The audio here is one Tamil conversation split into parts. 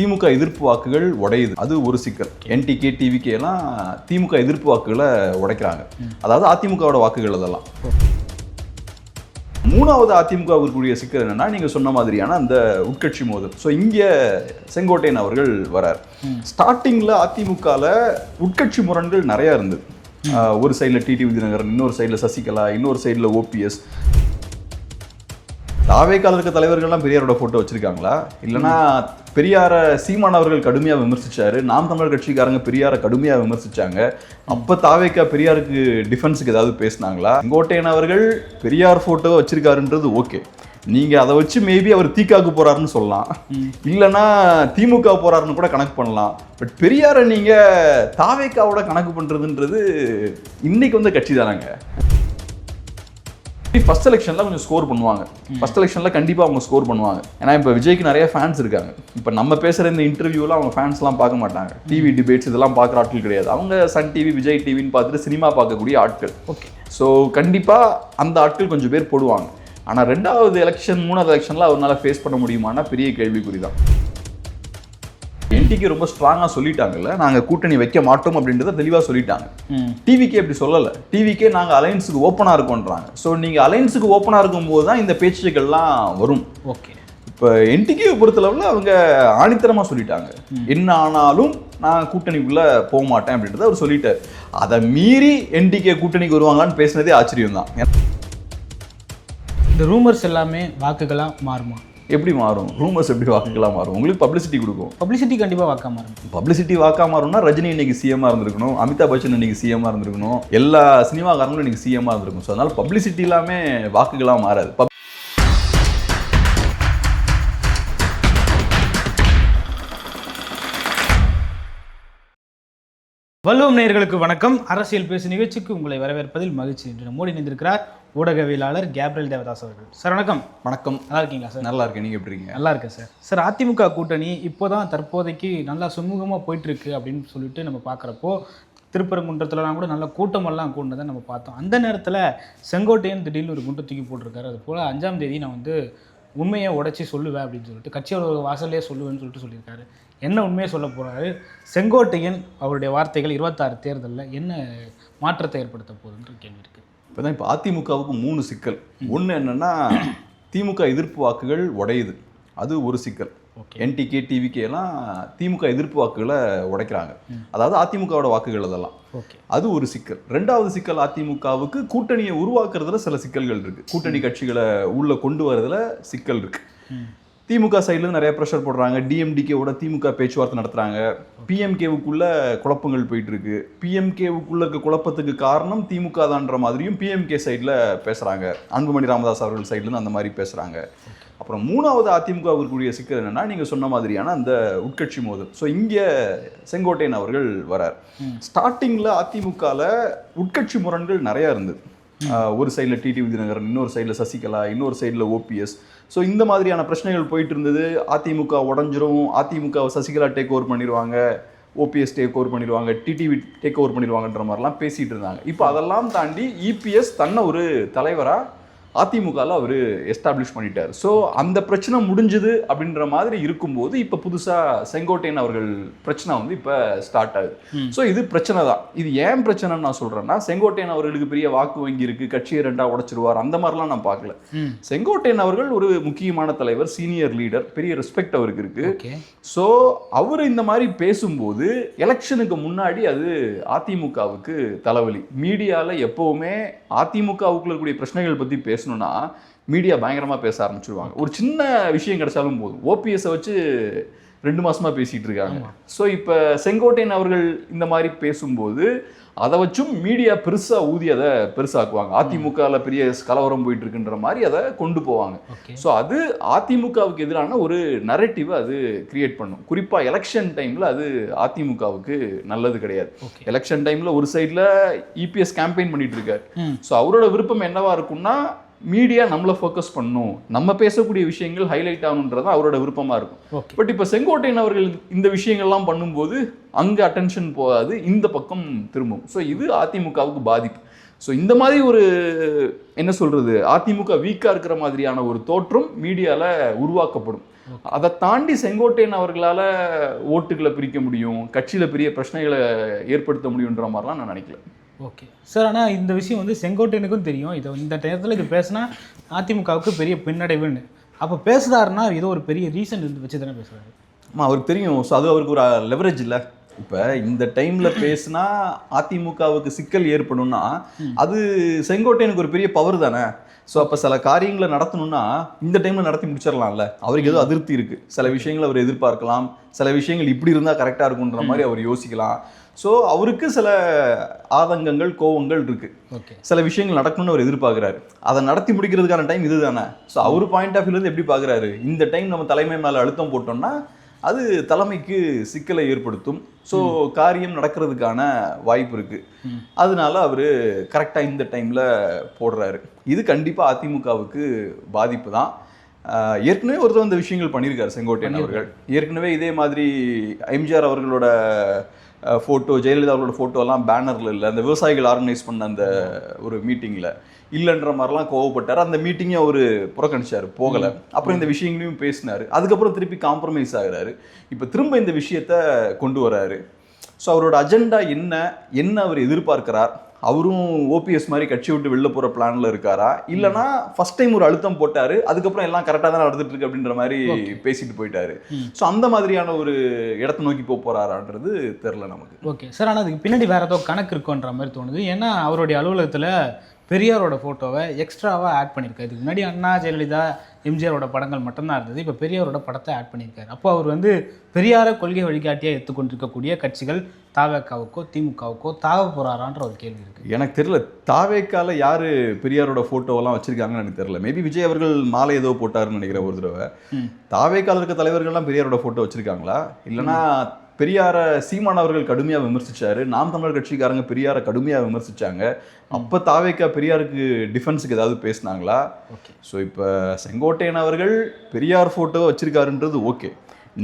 திமுக எதிர்ப்பு வாக்குகள் உடையுது. அது ஒரு சிக்கல். என்டிகே டிவிகே எல்லாம் திமுக எதிர்ப்பு வாக்குகளை உடைக்கிறாங்க. அதாவது அதிமுகவோட வாக்குகள் அதெல்லாம். மூணாவது அதிமுகவிற்குரிய சிக்கல் என்னன்னா நீங்க சொன்ன மாதிரியான அந்த உட்கட்சி மோதல். ஸோ இங்க செங்கோட்டையன் அவர்கள் வரார். ஸ்டார்டிங்ல அதிமுகல உட்கட்சி முரண்கள் நிறைய இருந்தது. ஒரு சைடில் டிடி விதிநகரன் இன்னொரு சைடில் சசிகலா இன்னொரு சைடில் ஓபிஎஸ் தாவேக்கால இருக்க தலைவர்கள்லாம் பெரியாரோட போட்டோ வச்சிருக்காங்களா? இல்லைன்னா பெரியார சீமான் அவர்கள் கடுமையாக விமர்சிச்சாரு. நாம் தமிழர் கட்சிக்காரங்க பெரியாரை கடுமையாக விமர்சிச்சாங்க. அப்போ தாவேக்கா பெரியாருக்கு டிஃபென்ஸுக்கு ஏதாவது பேசினாங்களா? செங்கோட்டையன் அவர்கள் பெரியார் ஃபோட்டோ வச்சிருக்காருன்றது ஓகே நீங்க அதை வச்சு மேபி அவர் தீக்காக்கு போறாருன்னு சொல்லலாம். இல்லைன்னா திமுக போறாருன்னு கூட கணக்கு பண்ணலாம். பட் பெரியாரை நீங்க தாவேக்காவோட கணக்கு பண்றதுன்றது இன்னைக்கு வந்து கட்சி தானாங்க. ஃபர்ஸ்ட் எலெக்ஷன்ல கொஞ்சம் ஸ்கோர் பண்ணுவாங்க. ஃபர்ஸ்ட் எலெக்ஷன்ல கண்டிப்பா அவங்க ஸ்கோர் பண்ணுவாங்க. ஏன்னா இப்போ விஜய்க்கு நிறைய ஃபேன்ஸ் இருக்காங்க. இப்போ நம்ம பேசுற இந்த இன்டர்வியூலாம் அவங்க ஃபேன்ஸ்லாம் பார்க்க மாட்டாங்க. டிவி டிபேட்ஸ் இதெல்லாம் பார்க்குற ஆட்கள் கிடையாது. அவங்க சன் டிவி விஜய் டிவின்னு பார்த்துட்டு சினிமா பார்க்கக்கூடிய ஆட்கள். ஓகே ஸோ கண்டிப்பா அந்த ஆட்கள் கொஞ்சம் பேர் போடுவாங்க. ஆனா ரெண்டாவது எலெக்ஷன் மூணாவது எலெக்ஷன்ல அவரால் ஃபேஸ் பண்ண முடியுமானா பெரிய கேள்விக்குறி தான். என்டிக்கு ரொம்ப ஸ்ட்ராங்கா சொல்லிட்டாங்கல்ல நாங்க கூட்டணி வைக்க மாட்டோம் அப்படின்றத தெளிவா சொல்லிட்டாங்க. ம். டிவிக்கே அப்படி சொல்லலை. டிவிக்கே நாங்கள் அலைன்ஸுக்கு ஓப்பனாக இருக்கோன்றாங்க. ஸோ நீங்கள் அலைன்ஸுக்கு ஓப்பனாக இருக்கும்போது தான் இந்த பேச்சுக்கள்லாம் வரும். ஓகே இப்போ என்டிகே பொறுத்தளவில் அவங்க ஆணித்தரமாக சொல்லிட்டாங்க. என்ன ஆனாலும் நான் கூட்டணிக்குள்ளே போக மாட்டேன் அப்படின்றத அவர் சொல்லிட்டார். அதை மீறி என்டிகே கூட்டணிக்கு வருவாங்களான்னு பேசினதே ஆச்சரியம் தான் இந்த ரூமர்ஸ் எல்லாமே வாக்குகளாக மாறுமா? எப்படி மாறும்? ரூமர்ஸ் எப்படி வாக்குகளாக மாறும்? உங்களுக்கு பப்ளிசிட்டி கொடுக்கும். பப்ளிசிட்டி கண்டிப்பாக வாக்கா மாறும். பப்ளிசிட்டி வாக்கா மாறும்னா ரஜினி இன்னைக்கு சிஎம்மாக இருந்திருக்கணும் அமிதாப் பச்சன் இன்னைக்கு சிஎம்மாக இருந்திருக்கணும் எல்லா சினிமாக்காரங்களும் இன்னைக்கு சிஎம்மாக இருந்திருக்கும் ஸோ அதனால பப்ளிசிட்டி எல்லாமே வாக்குகளாக மாறாது. வல்லுவம் நேயர்களுக்கு வணக்கம். அரசியல் பேசு நிகழ்ச்சிக்கு உங்களை வரவேற்பதில் மகிழ்ச்சி என்று நம்மோடு இணைந்திருக்கிறார் ஊடகவியலாளர் கேப்ரியல் தேவதாஸ் அவர்கள். சார் வணக்கம். வணக்கம். நல்லா இருக்கீங்களா சார்? நல்லா இருக்கேன். நீங்க எப்படி இருக்கீங்க? நல்லா இருக்கேன் சார். சார் அதிமுக கூட்டணி இப்போதான் தற்போதைக்கு நல்லா சுமூகமாக போயிட்டு இருக்கு அப்படின்னு சொல்லிட்டு நம்ம பார்க்குறப்போ திருப்பரங்குன்றத்துலலாம் கூட நல்ல கூட்டமெல்லாம் கூண்டதை நம்ம பார்த்தோம். அந்த நேரத்தில் செங்கோட்டையன் திடீர்னு ஒரு குண்டு தூக்கி போட்டிருக்காரு. அது போல் அஞ்சாம் தேதி நான் வந்து உண்மையை உடைச்சி சொல்லுவேன் அப்படின்னு சொல்லிட்டு கட்சியோட வாசல்லே சொல்லுவேன்னு சொல்லிட்டு சொல்லியிருக்காரு. என்ன உண்மையை சொல்ல போறாரு? செங்கோட்டையன் அவருடைய வார்த்தைகள் இருபத்தாறு தேர்தலில் என்ன மாற்றத்தை ஏற்படுத்த போகுதுன்ற கேள்வி இருக்கு. இப்போதான் இப்போ அதிமுகவுக்கு மூணு சிக்கல். ஒன்று என்னன்னா திமுக எதிர்ப்பு வாக்குகள் உடையுது. அது ஒரு சிக்கல். என்டிகே டிவிகே எல்லாம் திமுக எதிர்ப்பு வாக்குகளை உடைக்கிறாங்க. அதாவது அதிமுகவோட வாக்குகள் அதெல்லாம். அது ஒரு சிக்கல். ரெண்டாவது சிக்கல் அதிமுகவுக்கு கூட்டணியை உருவாக்குறதுல சில சிக்கல்கள் இருக்கு. கூட்டணி கட்சிகளை உள்ள கொண்டு வரதுல சிக்கல் இருக்கு. திமுக சைடுல நிறைய ப்ரெஷர் போடுறாங்க. டிஎம்டிகேவோட திமுக பேச்சுவார்த்தை நடத்துறாங்க. பிஎம்கேவுக்குள்ள குழப்பங்கள் போயிட்டு இருக்கு பிஎம்கேவுக்குள்ள இருக்க குழப்பத்துக்கு காரணம் திமுக தான்ற மாதிரியும் பிஎம்கே சைடில் பேசுறாங்க. அன்புமணி ராமதாஸ் அவர்கள் சைடுல இருந்து அந்த மாதிரி பேசுறாங்க. அப்புறம் மூணாவது அதிமுகவிற்குரிய சிக்கல் என்னன்னா நீங்க சொன்ன மாதிரியான அந்த உட்கட்சி மோதல். ஸோ இங்க செங்கோட்டையன் அவர்கள் வரார். ஸ்டார்டிங்ல அதிமுகல உட்கட்சி முரண்கள் நிறைய இருந்தது. ஒரு சைடில் டிடி விஜயநகரன் இன்னொரு சைடில் சசிகலா இன்னொரு சைடில் ஓபிஎஸ் ஸோ இந்த மாதிரியான பிரச்சனைகள் போயிட்டு இருந்தது அதிமுக உடஞ்சிரும். அதிமுக சசிகலா டேக் ஓவர் பண்ணிடுவாங்க. ஓபிஎஸ் டேக் ஓவர் பண்ணிடுவாங்க. டிடிவி டேக் ஓவர் பண்ணிடுவாங்கன்ற மாதிரிலாம் பேசிகிட்டு இருந்தாங்க. இப்போ அதெல்லாம் தாண்டி இபிஎஸ் தன்னை ஒரு தலைவராக அதிமுகவில் அவர் எஸ்டாப்ளிஷ் பண்ணிட்டார். ஸோ அந்த பிரச்சனை முடிஞ்சுது அப்படின்ற மாதிரி இருக்கும்போது இப்போ புதுசாக செங்கோட்டையன் அவர்கள் பிரச்சனை வந்து இப்போ ஸ்டார்ட் ஆகுது. ஸோ இது பிரச்சனை தான். இது ஏன் பிரச்சனைன்னு நான் சொல்கிறேன்னா செங்கோட்டையன் அவர்களுக்கு பெரிய வாக்கு வங்கி இருக்கு கட்சியை ரெண்டா உடைச்சிருவார் அந்த மாதிரிலாம் நான் பார்க்கல. செங்கோட்டையன் அவர்கள் ஒரு முக்கியமான தலைவர் சீனியர் லீடர் பெரிய ரெஸ்பெக்ட் அவருக்கு இருக்கு. ஸோ அவர் இந்த மாதிரி பேசும்போது எலெக்ஷனுக்கு முன்னாடி அது அதிமுகவுக்கு தலைவலி. மீடியாவில் எப்போவுமே அதிமுகவுக்குள்ள இருக்கக்கூடிய பிரச்சனைகள் பற்றி பேசணும்னா மீடியா பயங்கரமாக பேச ஆரம்பிச்சிருவாங்க. ஒரு சின்ன விஷயம் கிடைச்சாலும் போதும். ஓபிஎஸ்ஸை வச்சு ரெண்டு மாசமா பேசிட்டு இருக்காங்க. ஸோ இப்போ செங்கோட்டையன் அவர்கள் இந்த மாதிரி பேசும்போது அதை வச்சும் மீடியா பெருசா ஊதி அதை பெருசாக்குவாங்க. அதிமுகவில் பெரிய கலவரம் போயிட்டு இருக்குன்ற மாதிரி அதை கொண்டு போவாங்க. ஸோ அது அதிமுகவுக்கு எதிரான ஒரு நரேட்டிவை அது கிரியேட் பண்ணும். குறிப்பாக எலெக்ஷன் டைமில் அது அதிமுகவுக்கு நல்லது கிடையாது. எலெக்ஷன் டைமில் ஒரு சைடில் இபிஎஸ் கேம்பெயின் பண்ணிட்டு இருக்காரு. ஸோ அவரோட விருப்பம் என்னவா இருக்கும்னா மீடியா நம்மளை ஃபோக்கஸ் பண்ணும். நம்ம பேசக்கூடிய விஷயங்கள் ஹைலைட் ஆகணுன்றது அவரோட விருப்பமாக இருக்கும். பட் இப்போ செங்கோட்டையன் அவர்கள் இந்த விஷயங்கள்லாம் பண்ணும்போது அங்கே அட்டென்ஷன் போகாது இந்த பக்கம் திரும்பும். ஸோ இது அதிமுகவுக்கு பாதிப்பு. ஸோ இந்த மாதிரி ஒரு என்ன சொல்றது அதிமுக வீக்காக இருக்கிற மாதிரியான ஒரு தோற்றம் மீடியாவில் உருவாக்கப்படும். அதை தாண்டி செங்கோட்டையன் அவர்களால ஓட்டுகளை பிரிக்க முடியும் கட்சியில பெரிய பிரச்சனைகளை ஏற்படுத்த முடியுன்ற மாதிரிலாம் நான் நினைக்கல. ஓகே. சார் ஆனால் இந்த விஷயம் வந்து செங்கோட்டையனுக்கும் தெரியும். இதை இந்த நேரத்தில் இது பேசினா அதிமுகவுக்கு பெரிய பின்னடைவுன்னு. அப்போ பேசுறாருன்னா ஏதோ ஒரு பெரிய ரீசன் இருந்து வச்சு தானே பேசுறாரு. ஆமா அவருக்கு தெரியும். ஸோ அது அவருக்கு ஒரு லெவரேஜ் இல்லை. இப்போ இந்த டைம்ல பேசினா அதிமுகவுக்கு சிக்கல் ஏற்படும்னா அது செங்கோட்டையனுக்கு ஒரு பெரிய பவர் தானே. ஸோ அப்போ சில காரியங்களை நடத்தணும்னா இந்த டைம்ல நடத்தி முடிச்சிடலாம்ல அவருக்கு ஏதோ அதிருப்தி இருக்கு. சில விஷயங்கள் அவர் எதிர்பார்க்கலாம். சில விஷயங்கள் இப்படி இருந்தால் கரெக்டாக இருக்குன்ற மாதிரி அவர் யோசிக்கலாம். ஸோ அவருக்கு சில ஆதங்கங்கள் கோவங்கள் இருக்கு. ஓகே சில விஷயங்கள் நடக்கணும்னு அவர் எதிர்பார்க்குறாரு. அதை நடத்தி முடிக்கிறதுக்கான டைம் இதுதானே? ஸோ அவர் பாயிண்ட் ஆஃப் வியூலேருந்து எப்படி பார்க்குறாரு? இந்த டைம் நம்ம தலைமை மேலே அழுத்தம் போட்டோம்னா அது தலைமைக்கு சிக்கலை ஏற்படுத்தும். ஸோ காரியம் நடக்கிறதுக்கான வாய்ப்பு இருக்கு. ம். அதனால அவர் கரெக்டாக இந்த டைமில் போடுறாரு. இது கண்டிப்பாக அதிமுகவுக்கு பாதிப்பு தான். ஏற்கனவே ஒருத்தர் இந்த விஷயங்கள் பண்ணியிருக்காரு செங்கோட்டையன் அவர்கள். ஏற்கனவே இதே மாதிரி எம்ஜிஆர் அவர்களோட ஃபோட்டோ ஜெயலலிதா அவர்களோட photo எல்லாம் பேனரில் இல்லை. அந்த விவசாயிகள் ஆர்கனைஸ் பண்ண அந்த ஒரு மீட்டிங்கில் இல்லைன்ற மாதிரிலாம் கோவப்பட்டார். அந்த மீட்டிங்கை அவர் புறக்கணிச்சார். போகலை. அப்புறம் இந்த விஷயங்களையும் பேசினார். அதுக்கப்புறம் திருப்பி காம்ப்ரமைஸ் ஆகுறாரு. இப்போ திரும்ப இந்த விஷயத்த கொண்டு வராரு. ஸோ அவரோட அஜெண்டா என்ன? என்ன அவர் எதிர்பார்க்கிறார்? அவரும் ஓபிஎஸ் மாதிரி கட்சி விட்டு வெளில போற பிளான்ல இருக்காரா? இல்லனா ஃபர்ஸ்ட் டைம் ஒரு அழுத்தம் போட்டாரு அதுக்கப்புறம் எல்லாம் கரெக்டாக தான் நடந்துட்டு இருக்கு அப்படின்ற மாதிரி பேசிட்டு போயிட்டாரு. ஸோ அந்த மாதிரியான ஒரு இடத்தை நோக்கி போக போறாரான்றது தெரில நமக்கு. ஓகே சார் ஆனால் அதுக்கு பின்னாடி வேற ஏதோ கணக்கு இருக்குன்ற மாதிரி தோணுது. ஏன்னா அவருடைய அலுவலகத்தில் பெரியாரோட ஃபோட்டோவை எக்ஸ்ட்ராவாக ஆட் பண்ணியிருக்காரு. இதுக்கு முன்னாடி அண்ணா ஜெயலலிதா எம்ஜிஆரோட படங்கள் மட்டும்தான் இருந்தது. இப்போ பெரியாரோட படத்தை ஆட் பண்ணியிருக்காரு. அப்போ அவர் வந்து பெரியார கொள்கை வழிகாட்டியாக எடுத்துக்கொண்டிருக்கக்கூடிய கட்சிகள் தாவக்காவுக்கோ திமுகவுக்கோ தாவ போறாரான்ற ஒரு கேள்வி இருக்கு. எனக்கு தெரியல. தாவேக்கால யாரு பெரியாரோட போட்டோவெல்லாம் வச்சிருக்காங்கன்னு எனக்கு தெரியல. மேபி விஜய் அவர்கள் மாலை ஏதோ போட்டாருன்னு நினைக்கிறேன் ஒரு தடவை. தாவேக்கால இருக்க தலைவர்கள்லாம் பெரியாரோட போட்டோ வச்சிருக்காங்களா? இல்லைன்னா பெரியார சீமான் அவர்கள் கடுமையா விமர்சிச்சாரு. நாம் தமிழர் கட்சிக்காரங்க பெரியார கடுமையா விமர்சிச்சாங்க. அப்ப தாவேக்கா பெரியாருக்கு டிஃபென்ஸுக்கு ஏதாவது பேசுனாங்களா? ஓகே. ஸோ இப்போ செங்கோட்டையன் அவர்கள் பெரியார் ஃபோட்டோ வச்சிருக்காருன்றது ஓகே.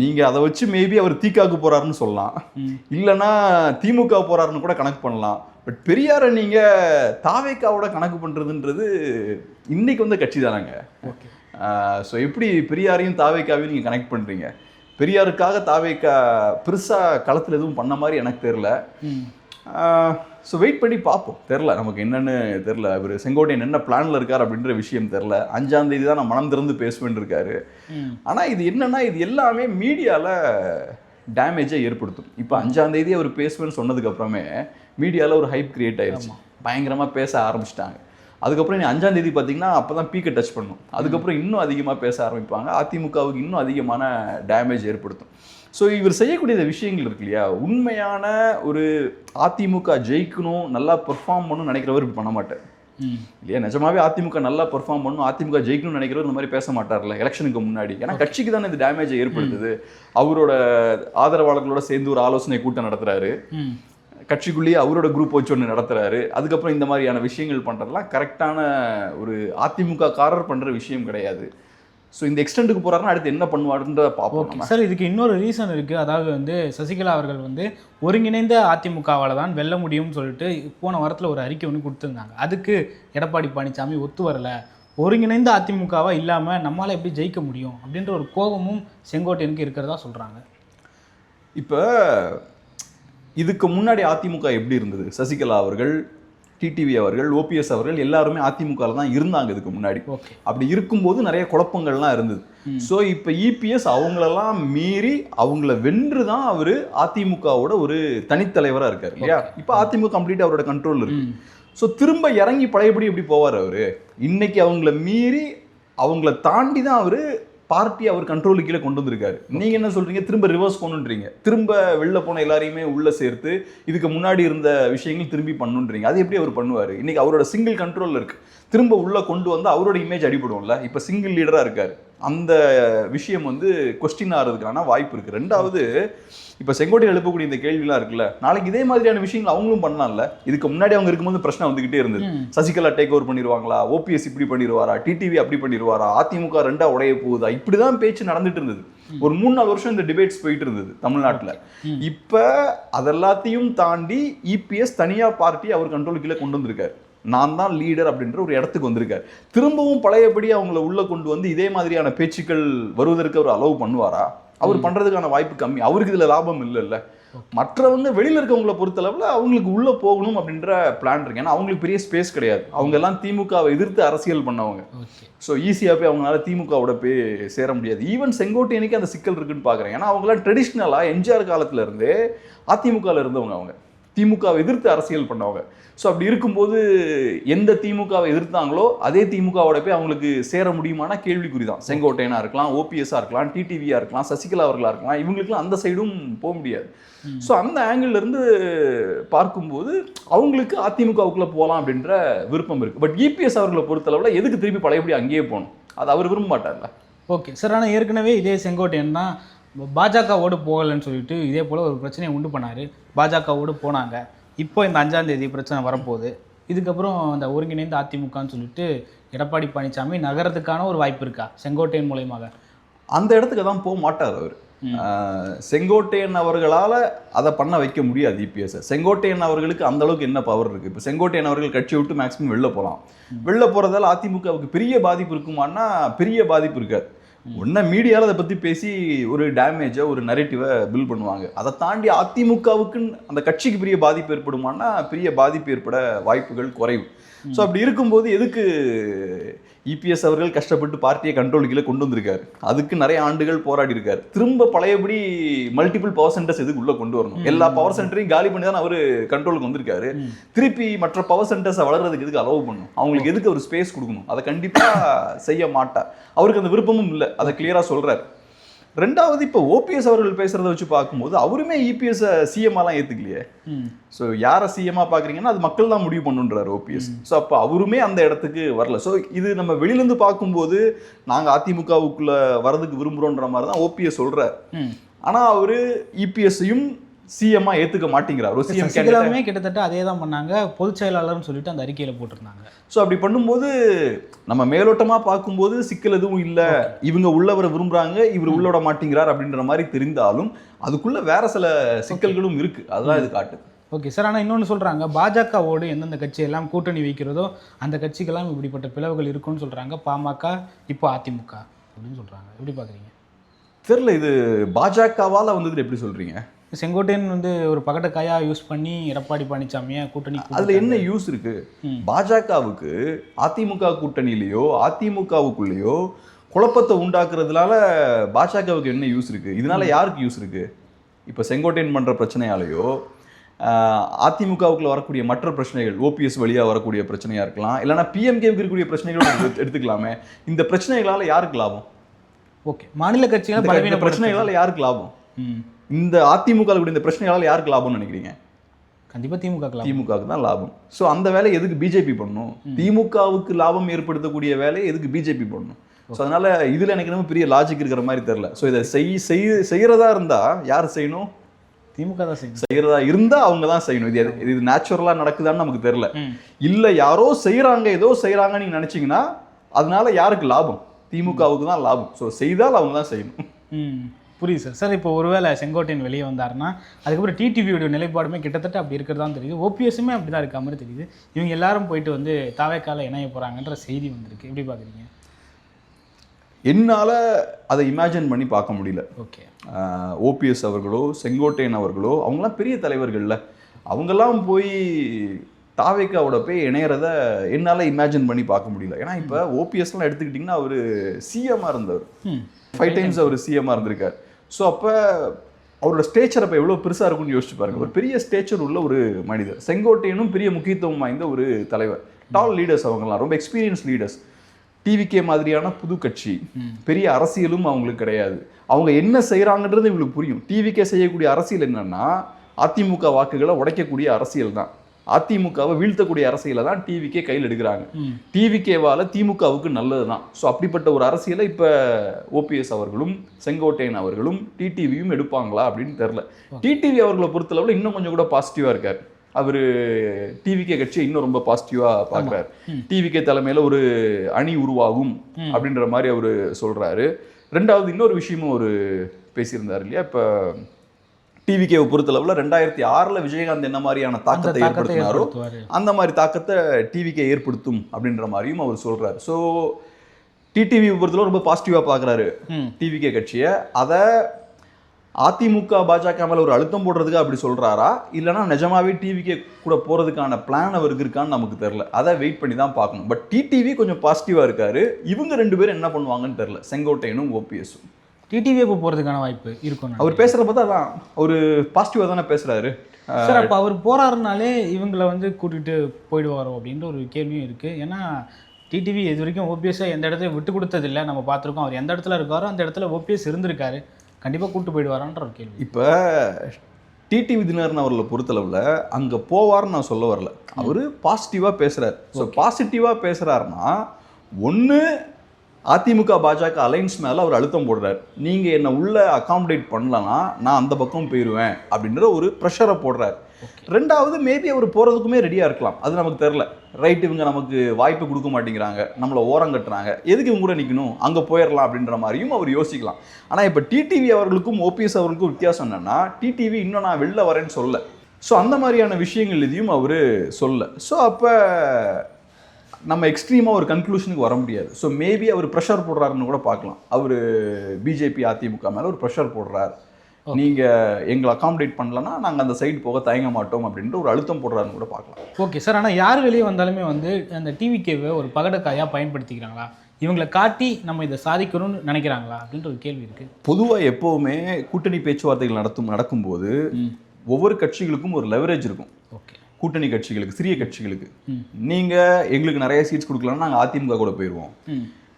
நீங்க அதை வச்சு மேபி அவர் தீக்காக்கு போறாருன்னு சொல்லலாம். இல்லைன்னா திமுக போறாருன்னு கூட கணக்கு பண்ணலாம். பட் பெரியாரை நீங்க தாவேக்காவோட கணக்கு பண்றதுன்றது இன்னைக்கு வந்த கட்சி தானாங்க. ஓகே. ஸோ எப்படி பெரியாரையும் தாவேக்காவையும் நீங்கள் கனெக்ட் பண்ணுறீங்க பெரியாருக்காக தாவேக்கா பெருசாக களத்தில் எதுவும் பண்ண மாதிரி எனக்கு தெரில ஸோ வெயிட் பண்ணி பார்ப்போம். தெரில நமக்கு என்னன்னு தெரில அவர் செங்கோட்டையன் என்ன பிளானில் இருக்கார் அப்படின்ற விஷயம் தெரில அஞ்சாம் தேதி தான் நான் மனம் திறந்து பேசுவேன் இருக்காரு. ஆனால் இது என்னன்னா இது எல்லாமே மீடியாவில் டேமேஜை ஏற்படுத்தும். இப்போ அஞ்சாம் தேதி அவர் பேசுவேன்னு சொன்னதுக்கு அப்புறமே மீடியாவில் ஒரு ஹைப் கிரியேட் ஆயிருச்சு. பயங்கரமாக பேச ஆரம்பிச்சிட்டாங்க. அதுக்கப்புறம் நீ அஞ்சாம் தேதி பார்த்தீங்கன்னா அப்போ தான் பீக்கை டச் பண்ணும். அதுக்கப்புறம் இன்னும் அதிகமாக பேச ஆரம்பிப்பாங்க. அதிமுகவுக்கு இன்னும் அதிகமான டேமேஜ் ஏற்படுத்தும். ஸோ இவர் செய்யக்கூடிய விஷயங்கள் இருக்கு இல்லையா? உண்மையான ஒரு அதிமுக ஜெயிக்கணும் நல்லா பெர்ஃபார்ம் பண்ணணும்னு நினைக்கிறவர் இப்படி பண்ண மாட்டார். இல்லையா? நிஜமாவே அதிமுக நல்லா பெர்ஃபார்ம் பண்ணணும் அதிமுக ஜெயிக்கணும்னு நினைக்கிறவர் இந்த மாதிரி பேச மாட்டார்ல எலெக்ஷனுக்கு முன்னாடி. ஏன்னா கட்சிக்கு தானே இந்த டேமேஜை ஏற்படுத்துது. அவரோட ஆதரவாளர்களோட சேர்ந்து ஒரு ஆலோசனை கூட்டம் நடத்துறாரு. கட்சிக்குள்ளேயே அவரோட குரூப் வச்சு ஒன்று நடத்துறாரு. அதுக்கப்புறம் இந்த மாதிரியான விஷயங்கள் பண்றதெல்லாம் கரெக்டான ஒரு அதிமுக காரர் பண்ற விஷயம் கிடையாது. ஸோ இந்த எக்ஸ்டெண்டுக்கு போறாருன்னா அடுத்து என்ன பண்ணுவாருன்றத பார்ப்போம் சார் இதுக்கு இன்னொரு ரீசன் இருக்குது அதாவது வந்து சசிகலா அவர்கள் வந்து ஒருங்கிணைந்த அதிமுகவால் தான் வெல்ல முடியும்னு சொல்லிட்டு போன வாரத்தில் ஒரு அறிக்கை ஒன்று கொடுத்துருந்தாங்க. அதுக்கு எடப்பாடி பழனிசாமி ஒத்து வரல. ஒருங்கிணைந்த அதிமுகவா இல்லாமல் நம்மளால் எப்படி ஜெயிக்க முடியும் அப்படின்ற ஒரு கோபமும் செங்கோட்டையனுக்கு இருக்கிறதா சொல்கிறாங்க இப்போ இதுக்கு முன்னாடி அதிமுக எப்படி இருந்தது? சசிகலா அவர்கள் டிடிவி அவர்கள் ஓபிஎஸ் அவர்கள் எல்லாருமே அதிமுகவில் தான் இருந்தாங்க இதுக்கு முன்னாடி. அப்படி இருக்கும்போது நிறைய குழப்பங்கள்லாம் இருந்தது. ஸோ இப்போ இபிஎஸ் அவங்களெல்லாம் மீறி அவங்கள வென்று தான் அவர் அதிமுகவோட ஒரு தனித்தலைவராக இருக்கார் இல்லையா? இப்போ அதிமுக கம்ப்ளீட் அவரோட கண்ட்ரோல் இருக்கு. ஸோ திரும்ப இறங்கி பழையபடி எப்படி போவார் அவரு? இன்னைக்கு அவங்கள மீறி அவங்கள தாண்டி தான் அவரு பார்ட்டி அவர் கண்ட்ரோலுக்கு கீழே கொண்டு வந்திருக்காரு. நீங்க என்ன சொல்றீங்க? திரும்ப ரிவர்ஸ் பண்ணுன்றீங்க திரும்ப வெளில போன எல்லாரையுமே உள்ள சேர்த்து இதுக்கு முன்னாடி இருந்த விஷயங்கள் திரும்பி பண்ணுன்றீங்க. அது எப்படி அவர் பண்ணுவாரு? இன்னைக்கு அவரோட சிங்கிள் கண்ட்ரோல்ல இருக்கு. திரும்ப உள்ள கொண்டு வந்து அவரோட இமேஜ் அடிபடும்ல? இப்ப சிங்கிள் லீடரா இருக்காரு. அந்த விஷயம் வந்து கொஸ்டின் ஆகிறதுக்கான வாய்ப்பு இருக்கு. ரெண்டாவது இப்ப செங்கோட்டையில் எழுப்பக்கூடிய இந்த கேள்விலாம் இருக்குல்ல நாளைக்கு இதே மாதிரியான விஷயங்கள் அவங்களும் பண்ணலாம்ல? இதுக்கு முன்னாடி அவங்க இருக்கும்போது பிரச்சனை வந்துகிட்டே இருந்தது. சசிகலா டேக் ஓவர் பண்ணிடுவாங்களா ஓபிஎஸ் இப்படி பண்ணிடுவாரா டிடிவி அப்படி பண்ணிடுவாரா அதிமுக ரெண்டா உடைய போகுதா? இப்படிதான் பேச்சு நடந்துட்டு இருந்தது. ஒரு மூணு நாலு வருஷம் இந்த டிபேட்ஸ் போயிட்டு இருந்தது தமிழ்நாட்டுல. இப்ப அதெல்லாத்தையும் தாண்டி இபிஎஸ் தனியா பார்ட்டி அவர் கண்ட்ரோல் கீழே கொண்டு வந்திருக்காரு. நான் தான் லீடர் அப்படின்ற ஒரு இடத்துக்கு வந்திருக்காரு. திரும்பவும் பழையபடி அவங்கள உள்ள கொண்டு வந்து இதே மாதிரியான பேச்சுக்கள் வருவதற்கு அவர் அலோவ் பண்ணுவாரா? அவர் பண்றதுக்கான வாய்ப்பு கம்மி. அவருக்கு இதுல லாபம் இல்லைல்ல. மற்றவங்க வெளியில இருக்கவங்கள பொறுத்தளவுல அவங்களுக்கு உள்ள போகணும் அப்படின்ற பிளான் இருக்கு. ஏன்னா அவங்களுக்கு பெரிய ஸ்பேஸ் கிடையாது. அவங்க எல்லாம் திமுகவை எதிர்த்து அரசியல் பண்ணவங்க. ஸோ ஈஸியாக போய் அவங்களால திமுகவோட போய் சேர முடியாது. ஈவன் செங்கோட்டையனுக்கு அந்த சிக்கல் இருக்குன்னு பார்க்குறேன் ஏன்னா அவங்களாம் ட்ரெடிஷ்னலாக எம்ஜிஆர் காலத்துல இருந்தே அதிமுகவில் இருந்தவங்க அவங்க. திமுகவை எதிர்த்து அரசியல் பண்ணவங்க. ஸோ அப்படி இருக்கும்போது எந்த திமுகவை எதிர்த்தாங்களோ அதே திமுகவோட போய் அவங்களுக்கு சேர முடியுமானா கேள்விக்குறி தான் செங்கோட்டையனா இருக்கலாம் ஓபிஎஸ்ஸாக இருக்கலாம் டிடிவியாக இருக்கலாம் சசிகலா அவர்களாக இருக்கலாம் இவங்களுக்குலாம் அந்த சைடும் போக முடியாது. ஸோ அந்த ஆங்கிள் இருந்து பார்க்கும்போது அவங்களுக்கு அதிமுகவுக்குள்ள போகலாம் அப்படின்ற விருப்பம் இருக்கு. பட் இபிஎஸ் அவர்களை பொறுத்தளவுல எதுக்கு திருப்பி பழையபடி அங்கேயே போகணும்? அது அவர் விரும்ப மாட்டார்ல. ஓகே. சார் ஆனால் ஏற்கனவே இதே செங்கோட்டையன் தான் பாஜகவோடு போகலைன்னு சொல்லிட்டு இதே போல் ஒரு பிரச்சனையை உண்டு பண்ணார். பாஜகவோடு போனாங்க. இப்போ இந்த அஞ்சாம் தேதி பிரச்சனை வரப்போகுது. இதுக்கப்புறம் அந்த ஒருங்கிணைந்த அதிமுகன்னு சொல்லிட்டு எடப்பாடி பழனிசாமி நகரத்துக்கான ஒரு வாய்ப்பு இருக்கா? செங்கோட்டையன் மூலயமாக. அந்த இடத்துக்கு தான் போக மாட்டார் அவர். செங்கோட்டையன் அவர்களால அதை பண்ண வைக்க முடியாது இபிஎஸ் செங்கோட்டையன் அவர்களுக்கு அந்த அளவுக்கு என்ன பவர் இருக்கு? இப்போ செங்கோட்டையன் அவர்கள் கட்சி விட்டு மேக்ஸிமம் வெளில போகலாம் வெளில போறதால அதிமுகவுக்கு பெரிய பாதிப்பு இருக்குமான்னா பெரிய பாதிப்பு இருக்காது. ஒன்ன மீடியாவில் அதை பற்றி பேசி ஒரு டேமேஜை ஒரு நரேட்டிவை பில் பண்ணுவாங்க. அதை தாண்டி அதிமுகவுக்குன்னு அந்த கட்சிக்கு பெரிய பாதிப்பு ஏற்படுமான்னா பெரிய பாதிப்பு ஏற்பட வாய்ப்புகள் குறைவு. ஸோ அப்படி இருக்கும்போது எதுக்கு இபிஎஸ் அவர்கள் கஷ்டப்பட்டு பார்ட்டியை கண்ட்ரோல் கீழே கொண்டு வந்திருக்காரு. அதுக்கு நிறைய ஆண்டுகள் போராடி இருக்காரு. திரும்ப பழையபடி மல்டிபிள் பவர் சென்டர்ஸ் எதுக்கு உள்ள கொண்டு வரணும். எல்லா பவர் சென்டரையும் காலி பண்ணி தான் அவர் கண்ட்ரோலுக்கு வந்திருக்காரு. திருப்பி மற்ற பவர் சென்டர்ஸை வளர்றதுக்கு எதுக்கு அலோவ் பண்ணணும்? அவங்களுக்கு எதுக்கு ஒரு ஸ்பேஸ் கொடுக்கணும்? அதை கண்டிப்பா செய்ய மாட்டார். அவருக்கு அந்த விருப்பமும் இல்லை. அதை கிளியரா சொல்றாரு. ரெண்டாவது இப்போ ஓபிஎஸ் அவர்கள் பேசுறத வச்சு பார்க்கும்போது அவருமே இபிஎஸ் சிஎம்ஆலாம் ஏத்துக்கலையே. ம். ஸோ யாரை சிஎம்மா பார்க்குறீங்கன்னா அது மக்கள் தான் முடிவு பண்ணுன்றார் ஓபிஎஸ் ஸோ அப்போ அவருமே அந்த இடத்துக்கு வரல. ஸோ இது நம்ம வெளியிலேருந்து பார்க்கும்போது நாங்கள் அதிமுகவுக்குள்ள வரதுக்கு விரும்புகிறோன்ற மாதிரி தான் ஓபிஎஸ் சொல்கிறார் ஆனால் அவர் இபிஎஸ்ஸையும் சிஎம்மா ஏற்றுக்க மாட்டேங்கிறார். ஒரு சிஎம் சசிகலாவுமே கிட்டத்தட்ட அதே தான் பண்ணாங்க. பொதுச் செயலாளர்னு சொல்லிட்டு அந்த அறிக்கையில் போட்டிருந்தாங்க. ஸோ அப்படி பண்ணும்போது நம்ம மேலோட்டமாக பார்க்கும்போது சிக்கல் எதுவும் இல்லை. இவங்க உள்ளவரை விரும்புகிறாங்க இவர் உள்ள விட மாட்டேங்கிறார் அப்படின்ற மாதிரி தெரிந்தாலும் அதுக்குள்ள வேற சில சிக்கல்களும் இருக்கு. அதுதான் இது காட்டுது ஓகே சார் ஆனால் இன்னொன்று சொல்கிறாங்க பாஜகவோடு எந்தெந்த கட்சி எல்லாம் கூட்டணி வைக்கிறதோ அந்த கட்சிக்கெல்லாம் இப்படிப்பட்ட பிளவுகள் இருக்குன்னு சொல்கிறாங்க பாமக இப்போ அதிமுக அப்படின்னு சொல்கிறாங்க எப்படி பார்க்குறீங்க? தெரியல இது பாஜகவால வந்தது எப்படி சொல்றீங்க? செங்கோட்டையன் வந்து ஒரு பகட்டக்காயா யூஸ் பண்ணி எடப்பாடி பழனிசாமியை கூட்டணி அதுல என்ன யூஸ் இருக்கு. பாஜகவுக்கு அதிமுக கூட்டணியிலயோ அதிமுகவுக்குள்ளேயோ குழப்பத்தை உண்டாக்குறதுனால பாஜகவுக்கு என்ன யூஸ் இருக்கு? இதனால யாருக்கு யூஸ் இருக்கு? இப்ப செங்கோட்டையன் பண்ற பிரச்சனையாலேயோ அதிமுகவுக்குள்ள வரக்கூடிய மற்ற பிரச்சனைகள் ஓபிஎஸ் வழியா வரக்கூடிய பிரச்சனையா இருக்கலாம் இல்லைன்னா பிஎம்கேவுக்கு இருக்கக்கூடிய பிரச்சனைகளும் எடுத்து- எடுத்துக்கலாமே. இந்த பிரச்சனைகளால யாருக்கு லாபம்? ஓகே மாநில கட்சிகள் பலவீன பிரச்சனைகளால யாருக்கு லாபம்? இந்த அதிமுக இந்த பிரச்சனைகளால யாருக்கு லாபம்னு நினைக்கிறீங்க? கண்டிப்பாக திமுக திமுகவுக்கு தான் லாபம். ஸோ அந்த வேலையை எதுக்கு பிஜேபி பண்ணணும்? திமுகவுக்கு லாபம் ஏற்படுத்தக்கூடிய வேலையை எதுக்கு பிஜேபி பண்ணணும்? ஸோ அதனால இதுல எனக்கு என்னமோ பெரிய லாஜிக் இருக்கிற மாதிரி தெரியல. ஸோ இதை செய் செய் செய்யறதா இருந்தா யார் செய்யணும்? திமுக தான் செய்யணும். செய்யறதா இருந்தா அவங்க தான் செய்யணும். இது இது நேச்சுரலா நடக்குதான்னு நமக்கு தெரியல. ம். இல்ல யாரோ செய்யறாங்க ஏதோ செய்யறாங்கன்னு நீங்க நினைச்சீங்கன்னா அதனால யாருக்கு லாபம்? திமுகவுக்கு தான் லாபம். ஸோ செய்தால் அவங்க தான் செய்யணும். புரியுது சார். சார் இப்போ ஒருவேளை செங்கோட்டையன் வெளியே வந்தாருன்னா அதுக்கப்புறம் டிடிவியோட நிலைப்பாடுமே கிட்டத்தட்ட அப்படி இருக்கிறதா தெரியுது. ஓபிஎஸ்ஸுமே அப்படி தான் இருக்க மாதிரி தெரியுது. இவங்க எல்லாரும் போயிட்டு வந்து தாவேக்கால இணைய போகிறாங்கன்ற செய்தி வந்திருக்கு. எப்படி பார்க்குறீங்க என்னால அதை இமேஜின் பண்ணி பார்க்க முடியல. ஓகே. ஓபிஎஸ் அவர்களோ செங்கோட்டையன் அவர்களோ அவங்களாம் பெரிய தலைவர்கள்ல. அவங்கெல்லாம் போய் தாவேக்காவோட போய் இணையறத என்னால் இமேஜின் பண்ணி பார்க்க முடியல. ஏன்னா இப்போ ஓபிஎஸ்லாம் எடுத்துக்கிட்டிங்கன்னா அவர் சிஎம்மாக இருந்தவர். ஃபைவ் டைம்ஸ் அவர் சிஎம்மாக இருந்திருக்கார். ஸோ அப்போ அவரோட ஸ்டேச்சர் அப்போ எவ்வளோ பெருசாக இருக்கும்னு யோசிச்சு பாருங்க. ஒரு பெரிய ஸ்டேச்சர் உள்ள ஒரு மனிதர். செங்கோட்டையனும் பெரிய முக்கியத்துவம் வாய்ந்த ஒரு தலைவர். டால் லீடர்ஸ் அவங்கலாம். ரொம்ப எக்ஸ்பீரியன்ஸ் லீடர்ஸ் டிவிகே மாதிரியான புது கட்சி. பெரிய அரசியலும் அவங்களுக்கு கிடையாது. அவங்க என்ன செய்கிறாங்கன்றது இவங்களுக்கு புரியும். டிவிகே செய்யக்கூடிய அரசியல் என்னன்னா அதிமுக வாக்குகளை உடைக்கக்கூடிய அரசியல் தான். அதிமுகவை வீழ்த்தக்கூடிய அரசியலை தான் டிவிகே கையில் எடுக்கிறாங்க. டிவிகேவால திமுகவுக்கு நல்லது தான் ஸோ அப்படிப்பட்ட ஒரு அரசியலை இப்போ ஓபிஎஸ் அவர்களும் செங்கோட்டையன் அவர்களும் டிடிவியும் எடுப்பாங்களா அப்படின்னு தெரில டிடிவி அவர்களை பொறுத்தளவில் இன்னும் கொஞ்சம் கூட பாசிட்டிவாக இருக்கார். அவர் டிவிகே கட்சியை இன்னும் ரொம்ப பாசிட்டிவாக பார்க்குறாரு. டிவிகே தலைமையில் ஒரு அணி உருவாகும் அப்படின்ற மாதிரி அவர் சொல்கிறாரு ரெண்டாவது இன்னொரு விஷயமும் அவர் பேசியிருந்தார் இல்லையா? இப்போ டிவிகேவை பொறுத்தளவுல ரெண்டாயிரத்தி ஆறுல விஜயகாந்த் என்ன மாதிரியான தாக்கத்தை ஏற்படுத்தினாரோ அந்த மாதிரி தாக்கத்தை டிவிக்கே ஏற்படுத்தும் அப்படின்ற மாதிரியும் அவர் சொல்றாரு. ஸோ டிடிவி பொறுத்தளவு ரொம்ப பாசிட்டிவா பார்க்குறாரு டிவிகே கட்சியை. அதை அதிமுக பாஜக மேல ஒரு அழுத்தம் போடுறதுக்கு அப்படி சொல்றாரா? இல்லைன்னா நிஜமாவே டிவிகே கூட போறதுக்கான பிளான் அவருக்கு இருக்கான்னு நமக்கு தெரியல. அதை வெயிட் பண்ணி தான் பார்க்கணும். பட் டிடிவி கொஞ்சம் பாசிட்டிவா இருக்காரு. இவங்க ரெண்டு பேரும் என்ன பண்ணுவாங்கன்னு தெரியல. செங்கோட்டையனும் ஓபிஎஸும் டிடிவி இப்போ போகிறதுக்கான வாய்ப்பு இருக்கும் அவர் பேசுறத பார்த்தா அதான் ஒரு பாசிட்டிவா தானே பேசுறாரு. சார் அப்போ அவர் போறாருனாலே இவங்களை வந்து கூட்டிகிட்டு போயிடுவாரோ அப்படின்ற ஒரு கேள்வியும் இருக்குது ஏன்னா டிடிவி இது வரைக்கும் ஓபிஎஸ்ஸை எந்த இடத்தையும் விட்டு கொடுத்ததில்ல. நம்ம பார்த்துருக்கோம் அவர் எந்த இடத்துல இருக்காரோ அந்த இடத்துல ஓபிஎஸ் இருந்திருக்காரு. கண்டிப்பாக கூட்டு போயிடுவாரான்ற ஒரு கேள்வி. இப்போ டிடிவி தினகரன் அவர்களை பொறுத்தளவில் அங்கே போவார்னு நான் சொல்ல வரல. அவர் பாசிட்டிவாக பேசுகிறார் ஸோ பாசிட்டிவாக பேசுகிறாருன்னா ஒன்று அதிமுக பாஜக அலைன்ஸ் மேலே அவர் அழுத்தம் போடுறார். நீங்கள் என்னை உள்ள அகாமடேட் பண்ணலன்னா நான் அந்த பக்கம் போயிடுவேன் அப்படின்ற ஒரு ப்ரெஷரை போடுறார். ரெண்டாவது மேபி அவர் போகிறதுக்குமே ரெடியாக இருக்கலாம். அது நமக்கு தெரில ரைட் இவங்க நமக்கு வாய்ப்பு கொடுக்க மாட்டேங்கிறாங்க. நம்மளை ஓரம் கட்டுறாங்க. எதுக்கு இவங்க கூட நிற்கணும் அங்கே போயிடலாம் அப்படின்ற மாதிரியும் அவர் யோசிக்கலாம். ஆனால் இப்போ டிடிவி அவர்களுக்கும் ஓபிஎஸ் அவர்களுக்கும் வித்தியாசம் என்னன்னா டிடிவி இன்னும் நான் வெளில வரேன்னு சொல்ல ஸோ அந்த மாதிரியான விஷயங்கள் எதையும் அவர் சொல்ல ஸோ அப்போ நம்ம எக்ஸ்ட்ரீமாக ஒரு கன்க்ளூஷனுக்கு வர முடியாது. ஸோ மேபி அவர் ப்ரெஷர் போடுறாருன்னு கூட பார்க்கலாம். அவர் பிஜேபி அதிமுக மேலே ஒரு ப்ரெஷர் போடுறார். நீங்கள் எங்களை அகாமடேட் பண்ணலன்னா நாங்கள் அந்த சைடு போக தயங்க மாட்டோம் அப்படின்ற ஒரு அழுத்தம் போடுறாருன்னு கூட பார்க்கலாம். ஓகே சார் ஆனால் யார் வெளியே வந்தாலுமே வந்து அந்த டிவிகேவை ஒரு பகடக்காயாக பயன்படுத்திக்கிறாங்களா? இவங்களை காட்டி நம்ம இதை சாதிக்கணும்னு நினைக்கிறாங்களா? அப்படின்ற ஒரு கேள்வி இருக்குது பொதுவாக எப்போவுமே கூட்டணி பேச்சுவார்த்தைகள் நடத்தும் நடக்கும்போது ஒவ்வொரு கட்சிகளுக்கும் ஒரு லெவரேஜ் இருக்கும். ஓகே கூட்டணி கட்சிகளுக்கு சிறிய கட்சிகளுக்கு. நீங்கள் எங்களுக்கு நிறைய சீட்ஸ் கொடுக்கலன்னா நாங்கள் அதிமுக கூட போயிடுவோம்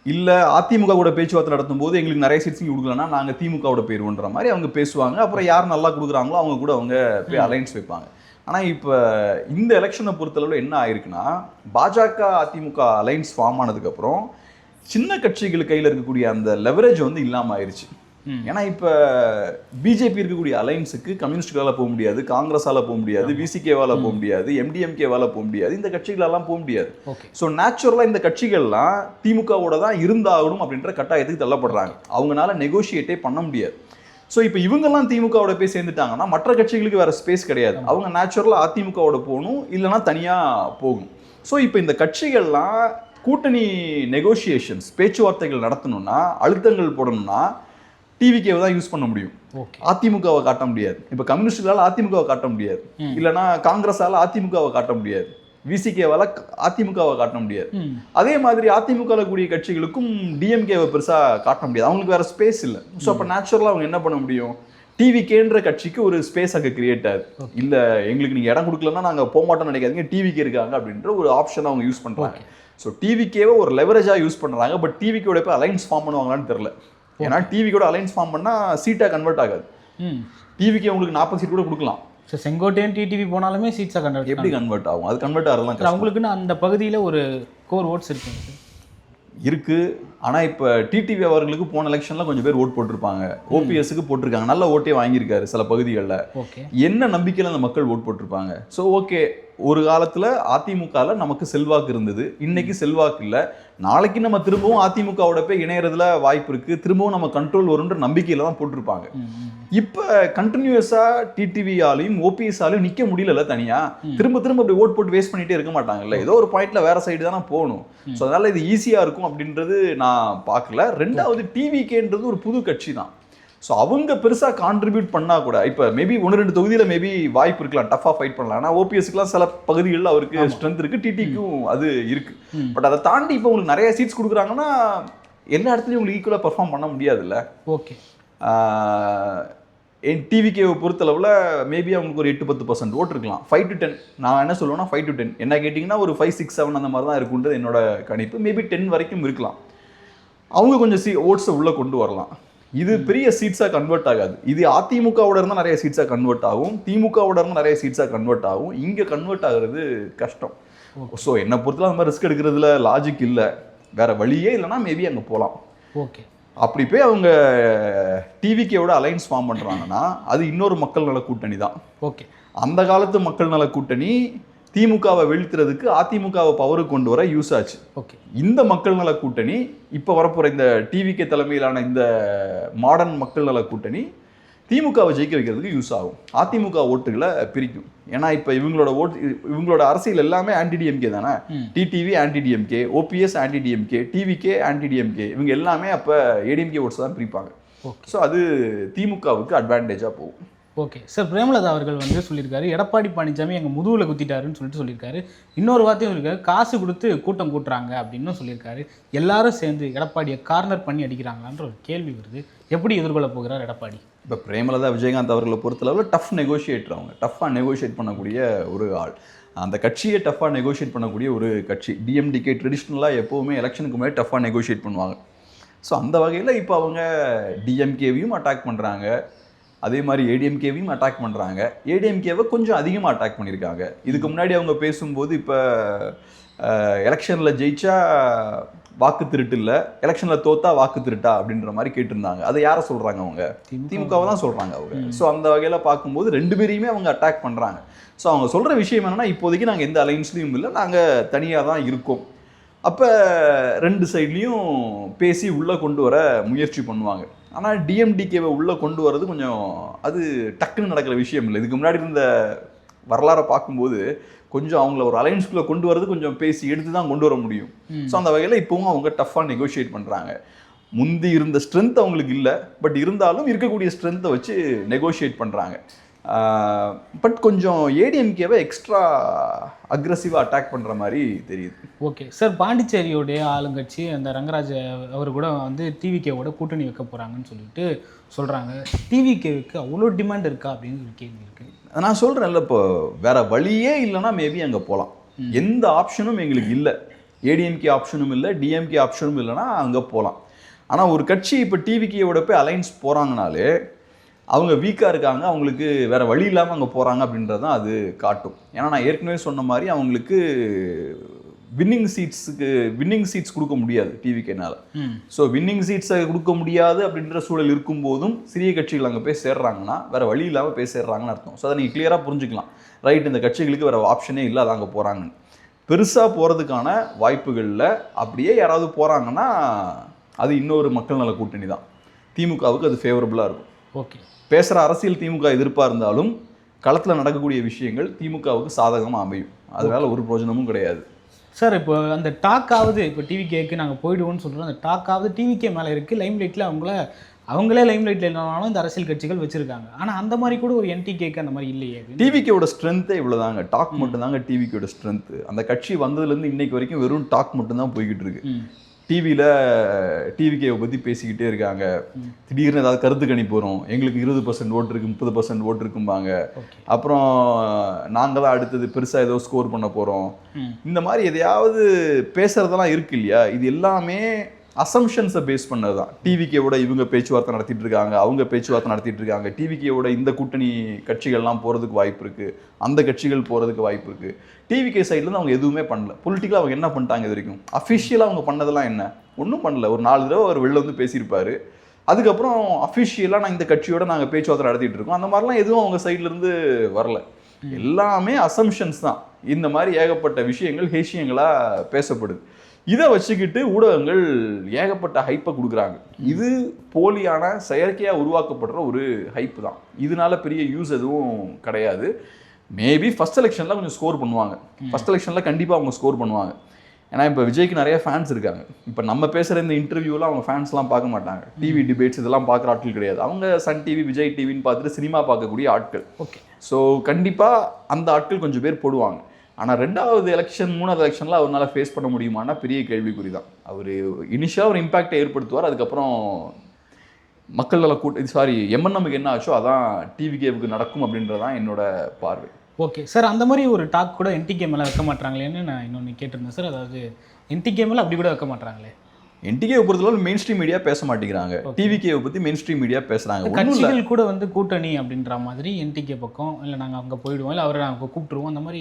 இல்லை அதிமுக கூட பேச்சுவார்த்தை நடத்தும் போது எங்களுக்கு நிறைய சீட்ஸ் கொடுக்கலன்னா நாங்கள் திமுகவோட போயிடுவோன்ற மாதிரி அவங்க பேசுவாங்க. அப்புறம் யார் நல்லா கொடுக்குறாங்களோ அவங்க கூட அவங்க போய் அலைன்ஸ் வைப்பாங்க. ஆனால் இப்போ இந்த எலெக்ஷனை பொறுத்தளவில் என்ன ஆயிருக்குன்னா பாஜக அதிமுக அலைன்ஸ் ஃபார்ம் ஆனதுக்கப்புறம் சின்ன கட்சிகள் கையில் இருக்கக்கூடிய அந்த லெவரேஜ் வந்து இல்லாமல் ஆயிருச்சு. ம். ஏன்னா இப்போ பிஜேபி இருக்கக்கூடிய அலைன்ஸுக்கு கம்யூனிஸ்டுகளால் போக முடியாது காங்கிரஸால போக முடியாது விசிகேவால போக முடியாது எம்டிஎம்கேவால போக முடியாது இந்த கட்சிகளெல்லாம் போக முடியாது. ஸோ நேச்சுரலாக இந்த கட்சிகள்லாம் திமுகவோட தான் இருந்தாகணும் அப்படின்ற கட்டாயத்துக்கு தள்ளப்படுறாங்க. அவங்களால நெகோஷியேட்டே பண்ண முடியாது. ஸோ இப்போ இவங்கெல்லாம் திமுகவோட போய் சேர்ந்துட்டாங்கன்னா மற்ற கட்சிகளுக்கு வேற ஸ்பேஸ் கிடையாது. அவங்க நேச்சுரலாக அதிமுகவோட போகணும் இல்லைன்னா தனியாக போகணும். ஸோ இப்போ இந்த கட்சிகள்லாம் கூட்டணி நெகோஷியேஷன்ஸ் பேச்சுவார்த்தைகள் நடத்தணும்னா அழுத்தங்கள் போடணும்னா டிவிகேவை தான் யூஸ் பண்ண முடியும். அதிமுகவை காட்ட முடியாது. இப்போ கம்யூனிஸ்டுகளால் அதிமுகவை காட்ட முடியாது. ம். இல்லைன்னா காங்கிரஸால அதிமுகவை காட்ட முடியாது. விசிகேவால அதிமுகவை காட்ட முடியாது. அதே மாதிரி அதிமுக கூடிய கட்சிகளுக்கும் டிஎம்கேவை பெருசா காட்ட முடியாது. அவங்களுக்கு வேற ஸ்பேஸ் இல்லை. ஸோ அப்போ நேச்சுரலாக அவங்க என்ன பண்ண முடியும்? டிவிகேன்ற கட்சிக்கு ஒரு ஸ்பேஸ் அங்கே கிரியேட் ஆகுது. இல்ல எங்களுக்கு நீங்க இடம் கொடுக்கலன்னா நாங்க போக மாட்டோம்னு நினைக்காதீங்க. டிவிக்கு இருக்காங்க அப்படின்ற ஒரு ஆப்ஷன் அவங்க யூஸ் பண்றாங்க. ஸோ டிவிக்கேவை ஒரு லெவரேஜா யூஸ் பண்றாங்க. பட் டிவிக்கோட போய் அலைன்ஸ் ஃபார்ம் பண்ணுவாங்களான்னு தெரியல. ஏன்னா டிவிக்கோட அலைன்ஸ் ஃபார்ம் பண்ணா சீட்டா கன்வெர்ட் ஆகாது. ம். டிவிக்கு உங்களுக்கு நாற்பது சீட் கூட கொடுக்கலாம். ஸோ செங்கோட்டையன் டிடிவி போனாலுமே சீட்ஸாக கண்டக்ட் எப்படி கன்வெர்ட் ஆகும்? அது கன்வெர்ட் ஆகிறதுலாம் அவங்களுக்குன்னு அந்த பகுதியில் ஒரு கோர் ஓட்ஸ் இருக்குங்க இருக்கு. ஆனா இப்ப டிடிவி அவர்களுக்கு போன எலெக்ஷன்ல கொஞ்சம் பேர் ஓட் போட்டிருப்பாங்க. ஓபிஎஸ்க்கு போட்டிருக்காங்க. நல்ல ஓட்டே வாங்கியிருக்காரு சில பகுதிகளில். ஓகே என்ன நம்பிக்கையில அந்த மக்கள் ஓட் போட்டிருப்பாங்க? ஸோ ஓகே ஒரு காலத்துல அதிமுகல நமக்கு செல்வாக்கு இருந்தது. இன்னைக்கு செல்வாக்கு இல்ல. நாளைக்கு நம்ம திரும்பவும் அதிமுகவோட போய் இணையறதுல வாய்ப்பு இருக்கு. திரும்பவும் நம்ம கண்ட்ரோல் வரும்ன்ற நம்பிக்கையில தான் போட்டிருப்பாங்க. இப்ப கண்டினியூஸா டிடிவியாலையும் ஓபிஎஸ்ஆலையும் நிக்க முடியல தனியா? திரும்ப திரும்ப அப்படி ஓட் போட்டு வேஸ்ட் பண்ணிட்டே இருக்க மாட்டாங்கல்ல. ஏதோ ஒரு பாயிண்ட்ல வேற சைடு தானே போகணும். ஸோ அதனால இது ஈஸியா இருக்கும் அப்படின்றது நான் பார்க்கல. ரெண்டாவது டிவிகேன்றது ஒரு புது கட்சி தான். ஸோ அவங்க பெருசா கான்ட்ரிபியூட் பண்ணா கூட இப்போ மேபி ஒன்று ரெண்டு தொகுதியில மேபி வாய்ப்பு இருக்கலாம். டஃபா ஃபைட் பண்ணலாம். ஆனால் ஓபிஎஸ்க்குலாம் சில பகுதிகளில் அவருக்கு ஸ்ட்ரென்த் இருக்கு. டிடிக்கும் அது இருக்கு. ம். பட் அதை தாண்டி இப்போ உங்களுக்கு நிறைய சீட்ஸ் கொடுக்குறாங்கன்னா எல்லா இடத்துலையும் உங்களுக்கு ஈக்குவலாக பெர்ஃபார்ம் பண்ண முடியாதுல்ல? ஓகே என் டிவிகேவை பொறுத்தளவில் மேபி அவங்களுக்கு ஒரு எட்டு பத்து பர்சன்ட் ஓட் இருக்கலாம். ஃபைவ் டு டென் நான் என்ன சொல்லுவேன்னா ஃபைவ் டு டென் என்ன கேட்டிங்கன்னா ஒரு ஃபைவ் சிக்ஸ் செவன் அந்த மாதிரி தான் இருக்குன்றது என்னோட கணிப்பு. மேபி டென் வரைக்கும் இருக்கலாம். அவங்க கொஞ்சம் சி ஓட்ஸை உள்ளே கொண்டு வரலாம். இது பெரிய சீட்ஸாக கன்வெர்ட் ஆகாது. இது அதிமுகவோட இருந்தால் நிறைய சீட்ஸாக கன்வெர்ட் ஆகும். திமுகவோட இருந்தால் நிறைய சீட்ஸாக கன்வெர்ட் ஆகும். இங்கே கன்வெர்ட் ஆகுறது கஷ்டம். ஸோ என்னை பொறுத்தல அந்த மாதிரி ரிஸ்க் எடுக்கிறதுல லாஜிக் இல்லை. வேற வழியே இல்லைன்னா மேபி அங்கே போகலாம் ஓகே அப்படி போய் அவங்க டிவிக்கேவோட அலைன்ஸ் ஃபார்ம் பண்றாங்கன்னா அது இன்னொரு மக்கள் நல கூட்டணி தான் ஓகே அந்த காலத்து மக்கள் நல கூட்டணி திமுகவை வீழ்த்துறதுக்கு அதிமுகவை பவருக்கு கொண்டு வர யூஸ் ஆச்சு. ஓகே இந்த மக்கள் நல கூட்டணி இப்போ வரப்போற இந்த டிவிகே தலைமையிலான இந்த மாடர்ன் மக்கள் நல கூட்டணி திமுகவை ஜெயிக்க வைக்கிறதுக்கு யூஸ் ஆகும். அதிமுக ஓட்டுகளை பிரிக்கும். ஏன்னா இப்போ இவங்களோட ஓட்டு இவங்களோட அரசியல் எல்லாமே ஆன்டி டிஎம்கே தானே. TTV anti DMK OPS anti DMK TVK anti DMK இவங்க எல்லாமே அப்போ ஏடிஎம்கே ஓட்ஸ் தான் பிரிப்பாங்க. ஓகே ஸோ அது திமுகவுக்கு அட்வான்டேஜாக போகும். ஓகே. சார் பிரேமலதா அவர்கள் வந்து சொல்லியிருக்காரு எடப்பாடி பழனிசாமி எங்கள் முதுகில் குத்திட்டாருன்னு சொல்லிட்டு சொல்லியிருக்காரு. இன்னொரு வார்த்தையும் சொல்லியிருக்காரு காசு கொடுத்து கூட்டம் கூட்டுறாங்க அப்படின்னு சொல்லியிருக்காரு. எல்லாரும் சேர்ந்து எடப்பாடியை கார்னர் பண்ணி அடிக்கிறாங்களான்ற ஒரு கேள்வி வருது. எப்படி எதிர்கொள்ள போகிறார் எடப்பாடி? இப்போ பிரேமலதா விஜயகாந்த் அவர்களை பொறுத்தளவில் டஃப் நெகோஷியேட்டர் அவங்க. டஃப்பாக நெகோஷியேட் பண்ணக்கூடிய ஒரு ஆள். அந்த கட்சியை டஃப்பாக நெகோஷியேட் பண்ணக்கூடிய ஒரு கட்சி. டிஎம்டிகே ட்ரெடிஷ்னலாக எப்போவுமே எலெக்ஷனுக்கு முன்னாடி டஃப்பாக நெகோஷியேட் பண்ணுவாங்க. ஸோ அந்த வகையில் இப்போ அவங்க டிஎம்கேவையும் அட்டாக் பண்ணுறாங்க அதே மாதிரி ஏடிஎம்கேவையும் அட்டாக் பண்ணுறாங்க ஏடிஎம்கேவை கொஞ்சம் அதிகமாக அட்டாக் பண்ணியிருக்காங்க. இதுக்கு முன்னாடி அவங்க பேசும்போது இப்போ எலெக்ஷனில் ஜெயிச்சா வாக்கு திருட்டு இல்லை எலெக்ஷனில் தோத்தா வாக்கு திருட்டா அப்படின்ற மாதிரி கேட்டிருந்தாங்க. அதை யாரை சொல்கிறாங்க அவங்க? திமுகவை தான் சொல்கிறாங்க அவங்க. ஸோ அந்த வகையில் பார்க்கும்போது ரெண்டு பேரையுமே அவங்க அட்டாக் பண்ணுறாங்க ஸோ அவங்க சொல்கிற விஷயம் என்னன்னா இப்போதைக்கு நாங்கள் எந்த அலைன்ஸ்லையும் இல்லை நாங்கள் தனியாக தான் இருக்கோம். அப்போ ரெண்டு சைட்லேயும் பேசி உள்ளே கொண்டு வர முயற்சி பண்ணுவாங்க. ஆனால் டிஎம்டிகேவை உள்ளே கொண்டு வர்றது கொஞ்சம் அது டக்குன்னு நடக்கிற விஷயம் இல்லை. இதுக்கு முன்னாடி இருந்த வரலாறை பார்க்கும்போது கொஞ்சம் அவங்கள ஒரு அலைன்ஸ்குள்ளே கொண்டு வரது கொஞ்சம் பேசி எடுத்து தான் கொண்டு வர முடியும். ஸோ அந்த வகையில் இப்போவும் அவங்க டஃப்பாக நெகோஷியேட் பண்ணுறாங்க முந்தி இருந்த ஸ்ட்ரென்த் அவங்களுக்கு இல்லை பட் இருந்தாலும் இருக்கக்கூடிய ஸ்ட்ரென்த்தை வச்சு நெகோஷியேட் பண்ணுறாங்க பட் கொஞ்சம் ஏடிஎம்கேவை எக்ஸ்ட்ரா அக்ரஸிவாக அட்டாக் பண்ணுற மாதிரி தெரியுது. ஓகே. சார் பாண்டிச்சேரியோடைய ஆளுங்கட்சி அந்த ரங்கராஜ அவர் கூட வந்து டிவிகேவோட கூட்டணி வைக்க போகிறாங்கன்னு சொல்லிட்டு சொல்கிறாங்க டிவிகேவுக்கு அவ்வளோ டிமாண்ட் இருக்கா அப்படின்னு ஒரு கேள்வி இருக்குது நான் சொல்கிறேன்ல இப்போ வேற வழியே இல்லைன்னா மேபி அங்கே போகலாம் எந்த ஆப்ஷனும் எங்களுக்கு இல்லை. ஏடிஎம்கே ஆப்ஷனும் இல்லை டிஎம்கே ஆப்ஷனும் இல்லைன்னா அங்கே போகலாம் ஆனால் ஒரு கட்சி இப்போ டிவிகேவோட போய் அலைன்ஸ் போகிறாங்கனாலே அவங்க வீக்காக இருக்காங்க அவங்களுக்கு வேற வழி இல்லாமல் அங்கே போகிறாங்க அப்படின்றது தான் அது காட்டும். ஏன்னா நான் ஏற்கனவே சொன்ன மாதிரி அவங்களுக்கு வின்னிங் சீட்ஸுக்கு வின்னிங் சீட்ஸ் கொடுக்க முடியாது டிவிகேனால ஸோ வின்னிங் சீட்ஸை கொடுக்க முடியாது அப்படின்ற சூழல் இருக்கும்போதும் சிறிய கட்சிகள் அங்கே போய் சேர்றாங்கன்னா வேற வழி இல்லாமல் போய் சேர்றாங்கன்னு அர்த்தம். ஸோ அதை நீங்கள் கிளியராக புரிஞ்சுக்கலாம். ரைட் இந்த கட்சிகளுக்கு வேற ஆப்ஷனே இல்லை அது அங்கே போகிறாங்கன்னு பெருசாக போகிறதுக்கான வாய்ப்புகளில் அப்படியே யாராவது போகிறாங்கன்னா அது இன்னொரு மக்கள் நல கூட்டணி தான் திமுகவுக்கு அது ஃபேவரபுளாக இருக்கும். ஓகே பேசுகிற அரசியல் திமுக எதிர்ப்பாக இருந்தாலும் களத்தில் நடக்கக்கூடிய விஷயங்கள் திமுகவுக்கு சாதகமாக அமையும். அதனால ஒரு பிரயோஜனமும் கிடையாது. சார் இப்போ அந்த டாக்காவது இப்போ டிவிகேக்கு நாங்கள் போயிடுவோம்னு சொல்கிறோம் அந்த டாக்காவது டிவிகே மேலே இருக்குது லைம் லைட்டில் அவங்கள அவங்களே லைம் லைட்டில் இல்லைனாலும் இந்த அரசியல் கட்சிகள் வச்சுருக்காங்க. ஆனால் அந்த மாதிரி கூட ஒரு என்டிகேக்கு அந்த மாதிரி இல்லையே. டிவிக்கோட ஸ்ட்ரென்த்தே இவ்வளோதாங்க டாக் மட்டும்தாங்க டிவிக்கோட ஸ்ட்ரென்த் அந்த கட்சி வந்ததுலேருந்து இன்னைக்கு வரைக்கும் வெறும் டாக் மட்டும்தான் போய்கிட்டு இருக்கு. டிவியில் டிவிகேவை பற்றி பேசிக்கிட்டே இருக்காங்க. திடீர்னு ஏதாவது கருத்து கணிப்பு வரும். எங்களுக்கு இருபது பர்சன்ட் ஓட்டு இருக்கு முப்பது பர்சன்ட் ஓட்டு இருக்கும்பாங்க. அப்புறம் நாங்கள் தான் அடுத்தது பெருசாக ஏதோ ஸ்கோர் பண்ண போகிறோம் இந்த மாதிரி எதையாவது பேசுறதெல்லாம் இருக்கு இல்லையா? இது எல்லாமே அசம்ஷன்ஸை பேஸ் பண்ணது தான் டிவிக்கேவோட இவங்க பேச்சுவார்த்தை நடத்திட்டு இருக்காங்க அவங்க பேச்சுவார்த்தை நடத்திட்டு இருக்காங்க. டிவிக்கேவோட இந்த கூட்டணி கட்சிகள்லாம் போகிறதுக்கு வாய்ப்பு இருக்கு. அந்த கட்சிகள் போகிறதுக்கு வாய்ப்பு இருக்கு. டிவிகே சைட்லேருந்து அவங்க எதுவுமே பண்ணல. பொலிட்டிக்கலாக அவங்க என்ன பண்ணிட்டாங்க இது வரைக்கும்? அஃபிஷியலாக அவங்க பண்ணதெல்லாம் என்ன? ஒன்றும் பண்ணல. ஒரு நாலு தடவை அவர் வெளில வந்து பேசியிருப்பாரு. அதுக்கப்புறம் அஃபிஷியலாக நான் இந்த கட்சியோட நாங்கள் பேச்சுவார்த்தை நடத்திட்டு இருக்கோம். அந்த மாதிரிலாம் எதுவும் அவங்க சைட்ல இருந்து வரல. எல்லாமே அசம்ஷன்ஸ் தான். இந்த மாதிரி ஏகப்பட்ட விஷயங்கள் ஹேஷியங்களாக பேசப்படுது. இதை வச்சுக்கிட்டு ஊடகங்கள் ஏகப்பட்ட ஹைப்பை கொடுக்குறாங்க. இது போலியான செயற்கையாக உருவாக்கப்படுற ஒரு ஹைப் தான். இதனால பெரிய யூஸ் எதுவும் கிடையாது. மேபி ஃபர்ஸ்ட் எலெக்ஷனில் கொஞ்சம் ஸ்கோர் பண்ணுவாங்க. ஃபர்ஸ்ட் எலெக்ஷனில் கண்டிப்பாக அவங்க ஸ்கோர் பண்ணுவாங்க. ஏன்னா இப்போ விஜய்க்கு நிறைய ஃபேன்ஸ் இருக்காங்க. இப்போ நம்ம பேசுகிற இந்த இன்டர்வியூலாம் அவங்க ஃபேன்ஸ்லாம் பார்க்க மாட்டாங்க. டிவி டிபேட்ஸ் இதெல்லாம் பார்க்குற ஆட்கள் கிடையாது. அவங்க சன் டிவி விஜய் டிவின்னு பார்த்துட்டு சினிமா பார்க்கக்கூடிய ஆட்கள். ஓகே. ஸோ கண்டிப்பாக அந்த ஆட்கள் கொஞ்சம் பேர் போடுவாங்க. ஆனால் ரெண்டாவது எலெக்ஷன் மூணாவது எலெக்ஷனில் அவரால் ஃபேஸ் பண்ண முடியுமானா பெரிய கேள்விக்குறி தான் அவர் இனிஷியலாக ஒரு இம்பாக்டை ஏற்படுத்துவார் அதுக்கப்புறம் மக்கள் நல கூட்ட சாரி எம்என்எம்க்கு என்ன ஆச்சோ அதான் டிவிகேவுக்கு நடக்கும் அப்படின்றதான் என்னோட பார்வை. ஓகே சார் அந்த மாதிரி ஒரு டாக் கூட என்டிகே மேலே வைக்க மாட்டாங்களேன்னு நான் இன்னொன்று கேட்டிருந்தேன் சார் அதாவது என்டிகே மேலே அப்படி கூட வைக்க மாட்டாங்களே. என்டிகேவை பொறுத்தளவு மெயின் ஸ்ட்ரீம் மீடியா பேச மாட்டேங்கிறாங்க. டிவிகேவை பற்றி மெயின் ஸ்ட்ரீம் மீடியா பேசுகிறாங்க கட்சிகள் கூட வந்து கூட்டணி அப்படின்ற மாதிரி என்டிகே பக்கம் இல்லை நாங்கள் அங்கே போயிடுவோம் இல்லை அவரை நாங்கள் கூப்பிட்டுருவோம் அந்த மாதிரி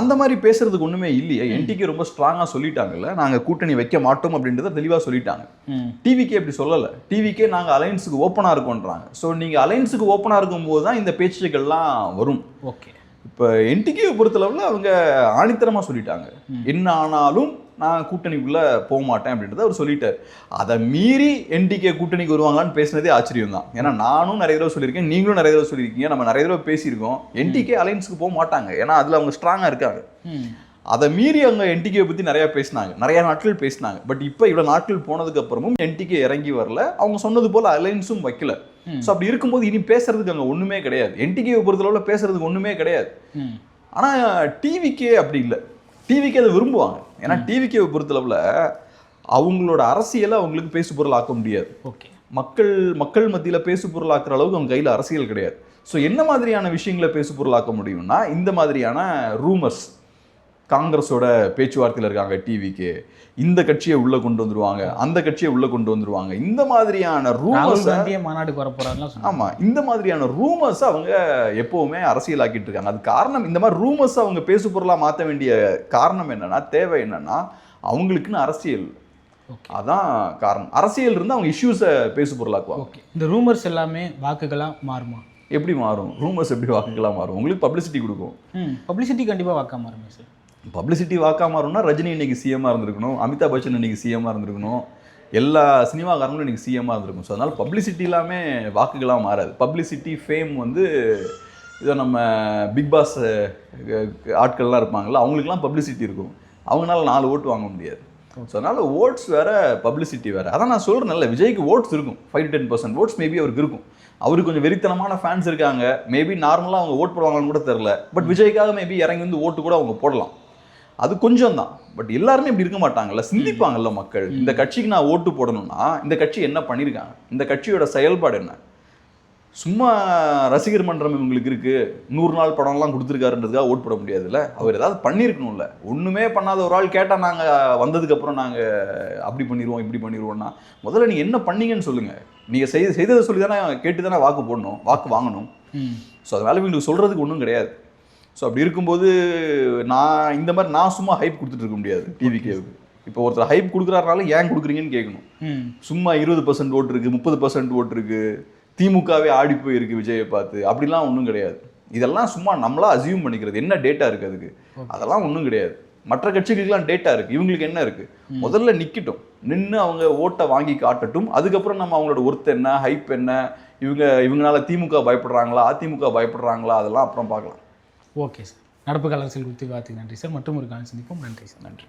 அந்த மாதிரி பேசுறதுக்கு ஒன்றுமே இல்லையே. என்டிகே ரொம்ப ஸ்ட்ராங்காக சொல்லிட்டாங்கல்ல. நாங்கள் கூட்டணி வைக்க மாட்டோம் அப்படின்றத தெளிவாக சொல்லிட்டாங்க. ம். டிவிக்கே அப்படி சொல்லலை. டிவிக்கே நாங்கள் அலைன்ஸுக்கு ஓப்பனாக இருக்கோன்றாங்க. ஸோ நீங்கள் அலைன்ஸுக்கு ஓப்பனாக இருக்கும்போது தான் இந்த பேச்சுக்கள்லாம் வரும். ஓகே இப்போ என்டிகேவை பொறுத்தளவில் அவங்க ஆணித்தரமாக சொல்லிட்டாங்க. என்ன ஆனாலும் நான் கூட்டணிக்குள்ள போக மாட்டேன் அப்படின்றத அவர் சொல்லிட்டார். அதை மீறி என்டிகே கூட்டணிக்கு வருவாங்களான்னு பேசினதே ஆச்சரியம் தான் ஏன்னா நானும் நிறைய தடவை சொல்லியிருக்கேன் நீங்களும் நிறைய தடவை சொல்லியிருக்கீங்க நம்ம நிறைய தடவை பேசியிருக்கோம். என்டிகே அலைன்ஸுக்கு போக மாட்டாங்க. ஏன்னா அதில் அவங்க ஸ்ட்ராங்காக இருக்காங்க. அதை மீறி அவங்க என்டிகே பற்றி நிறைய பேசினாங்க. நிறைய நாட்கள் பேசினாங்க. பட் இப்போ இவ்வளோ நாட்கள் போனதுக்கு அப்புறமும் என்டிகே இறங்கி வரல. அவங்க சொன்னது போல அலைன்ஸும் வைக்கல. ஸோ அப்படி இருக்கும்போது இனி பேசுறதுக்கு அங்கே ஒன்றுமே கிடையாது. என்டிகேவை பொறுத்தளவில் பேசுறதுக்கு ஒன்றுமே கிடையாது. ஆனால் டிவிக்கே அப்படி இல்லை. டிவிக்கே அதை விரும்புவாங்க. ஏன்னா டிவிக்கேவை பொறுத்தளவில் அவங்களோட அரசியலை அவங்களுக்கு பேசு பொருள் ஆக்க முடியாது. ஓகே. மக்கள் மக்கள் மத்தியில் பேசு பொருளாக்குற அளவுக்கு அவங்க கையில் அரசியல் கிடையாது. ஸோ என்ன மாதிரியான விஷயங்களை பேசு பொருளாக்க முடியும்னா இந்த மாதிரியான ரூமர்ஸ் காங்கிரஸோட பேச்சுவார்த்தையில் இருக்காங்க டிவிக்கு இந்த கட்சியை உள்ள கொண்டு வந்துருவாங்க அந்த கட்சியை உள்ள கொண்டு வந்துருவாங்க. இந்த மாதிரியான ரூமர்ஸ் மாநாடுக்கு வர சொன்னாங்க. ஆமா இந்த மாதிரியான ரூமர்ஸ் அவங்க எப்பவுமே அரசியலாக்கிட்டு இருக்காங்க. அது காரணம் இந்த மாதிரி ரூமர்ஸ் அவங்க பேசு பொருளா மாற்ற வேண்டிய காரணம் என்னன்னா தேவை என்னன்னா அவங்களுக்குன்னு அரசியல். அதான் காரணம். அரசியல் இருந்து அவங்க இஷ்யூஸை பேசு பொருளாக்குவாங்க. இந்த ரூமர்ஸ் எல்லாமே வாக்குகளா மாறுமா? எப்படி மாறும்? ரூமர்ஸ் எப்படி வாக்குகளா மாறும்? உங்களுக்கு பப்ளிசிட்டி கொடுக்கும். பப்ளிசிட்டி கண்டிப்பா வாக்கா மாறுமே சார் பப்ளிசிட்டி வாக்காக மாறும்னா ரஜினி இன்னைக்கு சிஎம்மாக இருந்திருக்கணும் அமிதாப் பச்சன் இன்னைக்கு சிஎம்மாக இருந்திருக்கணும் எல்லா சினிமாக்காரங்களும் இன்றைக்கி சிஎம்மாக இருந்திருக்கும் ஸோ அதனால் பப்ளிசிட்டி எல்லாமே வாக்குகளாக மாறாது. பப்ளிசிட்டி ஃபேம் வந்து இதை நம்ம பிக் பாஸ் ஆட்கள்லாம் இருப்பாங்களா அவங்களுக்குலாம் பப்ளிசிட்டி இருக்கும். அவங்களால நாலு ஓட்டு வாங்க முடியாது. ஸோ அதனால் ஓட்ஸ் வேறு பப்ளிசிட்டி வேறு. அதான் நான் சொல்கிறேன்ல விஜய்க்கு ஓட்ஸ் இருக்கும். Five ten percent votes maybe அவருக்கு இருக்கும். அவருக்கு கொஞ்சம் வெறித்தனமான ஃபேன்ஸ் இருக்காங்க. மேபி நார்மலாக அவங்க ஓட் போடுவாங்கன்னு கூட தெரில பட் விஜய்க்காக மேபி இறங்கி வந்து ஓட்டு கூட அவங்க போடலாம். அது கொஞ்சம் தான் பட் எல்லாருமே இப்படி இருக்க மாட்டாங்கல்ல சிந்திப்பாங்கல்ல மக்கள். இந்த கட்சிக்கு நான் ஓட்டு போடணும்னா இந்த கட்சி என்ன பண்ணியிருக்காங்க இந்த கட்சியோட செயல்பாடு என்ன? சும்மா ரசிகர் மன்றம் இவங்களுக்கு இருக்கு. நூறு நாள் படம்லாம் கொடுத்துருக்காருன்றதுக்காக ஓட் போட முடியாதுல்ல? அவர் ஏதாவது பண்ணியிருக்கணும்ல ஒண்ணுமே பண்ணாத ஒரு ஆள் கேட்டால் நாங்கள் வந்ததுக்கப்புறம் நாங்கள் அப்படி பண்ணிடுவோம் இப்படி பண்ணிடுவோம்னா முதல்ல நீங்கள் என்ன பண்ணீங்கன்னு சொல்லுங்க. நீங்கள் செய்த செய்ததை சொல்லி தானே கேட்டு தானே வாக்கு போடணும் வாக்கு வாங்கணும். ஸோ அதனால இவங்களுக்கு சொல்கிறதுக்கு ஒன்றும் கிடையாது. ஸோ அப்படி இருக்கும்போது நான் இந்த மாதிரி நான் சும்மா ஹைப் கொடுத்துட்டு இருக்க முடியாது டிவிகேவுக்கு இப்போ ஒருத்தர் ஹைப் கொடுக்குறாருனால ஏன் கொடுக்குறீங்கன்னு கேட்கணும். சும்மா இருபது பர்சன்ட் ஓட்டு இருக்கு முப்பது பர்சன்ட் ஓட்டு இருக்கு திமுகவே ஆடி போயிருக்கு விஜயை பார்த்து. அப்படிலாம் ஒன்றும் கிடையாது. இதெல்லாம் சும்மா நம்மளா அசியூம் பண்ணிக்கிறது. என்ன டேட்டா இருக்கு அதுக்கு? அதெல்லாம் ஒன்றும் கிடையாது. மற்ற கட்சிகளுக்கெல்லாம் டேட்டா இருக்கு. இவங்களுக்கு என்ன இருக்கு? முதல்ல நிக்கட்டும். நின்று அவங்க ஓட்டை வாங்கி காட்டட்டும். அதுக்கப்புறம் நம்ம அவங்களோட ஒர்த் என்ன ஹைப் என்ன இவங்க இவங்களால திமுக பயப்படுறாங்களா அதிமுக பயப்படுறாங்களா அதெல்லாம் அப்புறம் பார்க்கலாம். Okay sir. நடப்பு கால அரசியல் குறித்து பார்த்துக்கு நன்றி சார். மற்றும் ஒரு காலம் சந்திப்போம். நன்றி சார். நன்றி.